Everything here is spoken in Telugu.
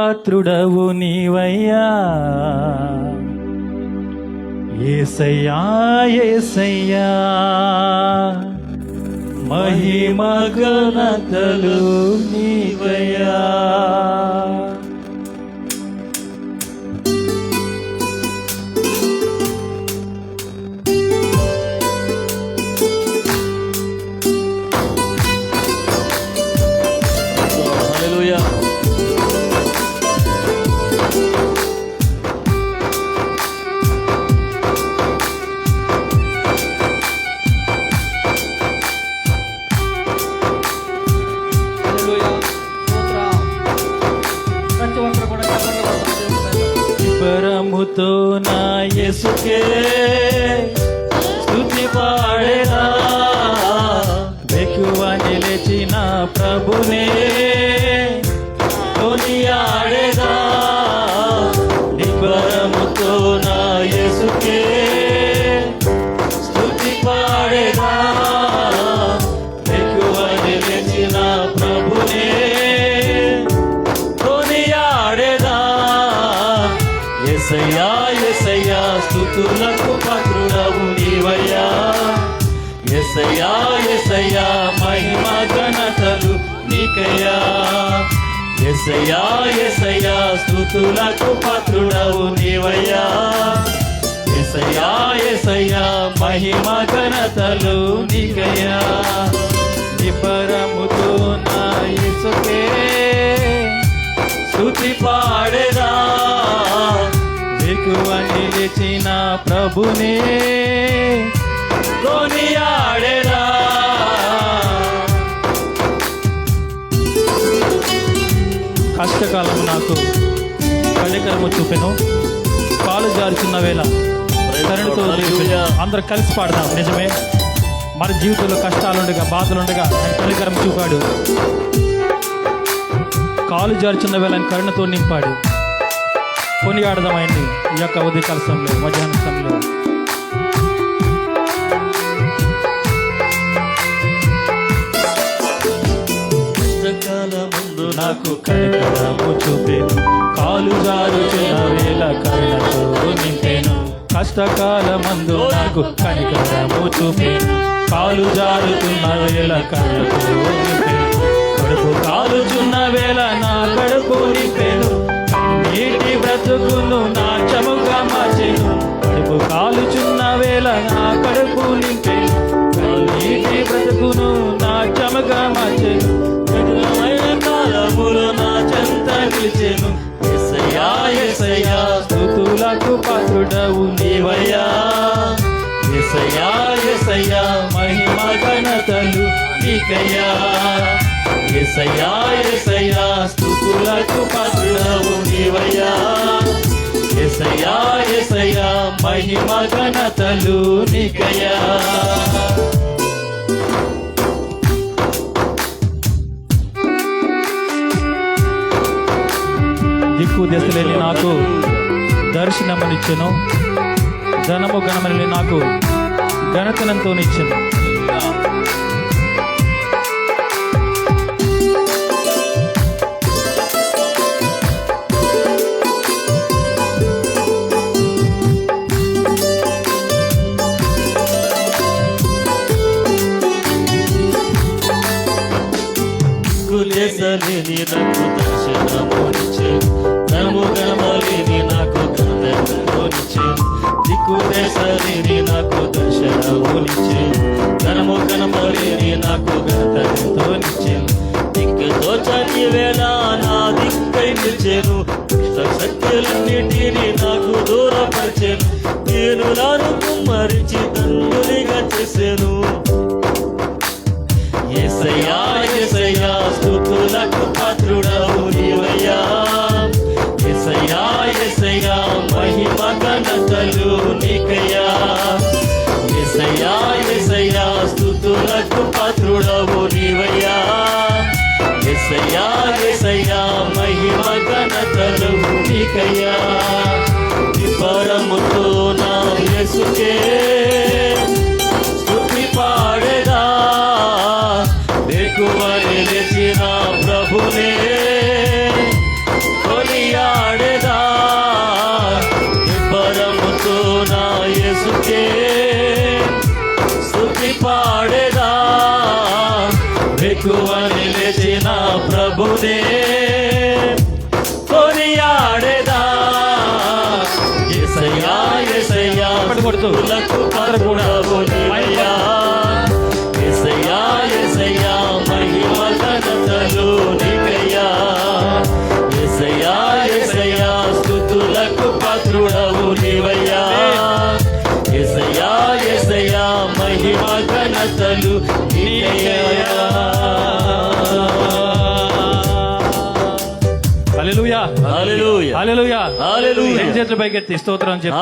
పాత్రుడవు నీవయ్యా. ఏసయ్యా ఏసయ్యా. మహిమ గణతలు నీవయ్యా. పైన. నా యేసుకే స్తుతి పాడేదా వెకువ నిలిచిన ప్రభునే ఎసయా ఎసయా స్థుతులకు పాత్రుడవు నీవయ్యా. ఎసయా ఎసయా మహిమ ఘనతలు నీకయ్యా. ఎసయా ఎసయా స్థుతులకు పాత్రుడవు నీవయ్యా. ఎసయా ఎసయా మహిమ ఘనతలు నీకయ్యా. నిపరముతో నా ఇసుకే స్థుతి పాడేదా ఎక్కువ నిలిచిన ప్రభునే కొనియాడేదా కష్టకాలము నాకు కళికరము చూపెను. కాలు జారుచున్న వేళ కరుణతో. అందరూ కలిసి పాడదాం. నిజమే. మన జీవితంలో కష్టాలుండగా బాధలుండగా ఆయన కళికరం చూపాడు. కాలు జారుచున్న వేళ కరుణతో నింపాడు. కొనియాడదాం ఆయన్ని ఈ యొక్క ఉదయకాల సమయంలో మధ్యాహ్న సమయంలో. ముందు నాకు కనికరము చూపేను. కాలు జారుచున్న వేళ కళ్ళతో నింపేను. కష్టకాల మందు నాకు కనికరము చూపేను. కాలు జారుతున్న వేళ కళ్ళతో నింపేను. కడుపు కాలుచున్న వేళ నా కడ ఎసయ్యా ఎసయ్యా మహిమ ఘనతలు నీకయ్యా. ఎసయ్యా ఎసయ్యా స్తుతులకు పాత్రుడవు నీవయ్యా. ఎసయ్యా ఎసయ్యా మహిమ ఘనతలు నీకయ్యా. దిక్కు దశలేని నాకు దర్శనమునిచ్చెను. ధనము గణమని నాకు ఘనతనంతో నిచ్చెను కులేసలేని నాకు దర్శనమునిచ్చే నము గణమలేని నాకు గణతనిచ్చే దిక్కు దేశలేని నాకు దర్శనమునిచ్చే ధనము గణమలేని నాకు గణతనిచ్చే దిక్కు తోచని వేళ నా దిక్కై నిలిచేను. శక్తులన్నిటినీ నాకు నేను నాను కుమ్మరించి తండ్రిగా చేశాను పాత్రుడవు నీవయ్యా. మహిమ ఘనతలు నీ ఘనతలు నీకయ్యా. నిబ్బరముతో నా యేసుకే. స్థుతి పాడేదా. దిక్కువని లేచిన ప్రభునే. కొనియాడేదా. నిబ్బరముతో నా యేసుకే. స్థుతి పాడేదా. దిక్కువని నీకయ్యా. ఎసయ్యా ఎసయ్యా స్తుతులకు పాత్రుడవు నీవయ్యా. ఎసయ్యా ఎసయ్యా మహిమ ఘనతలు చేతులు పైకెత్తి స్తోత్రం చెప్పి.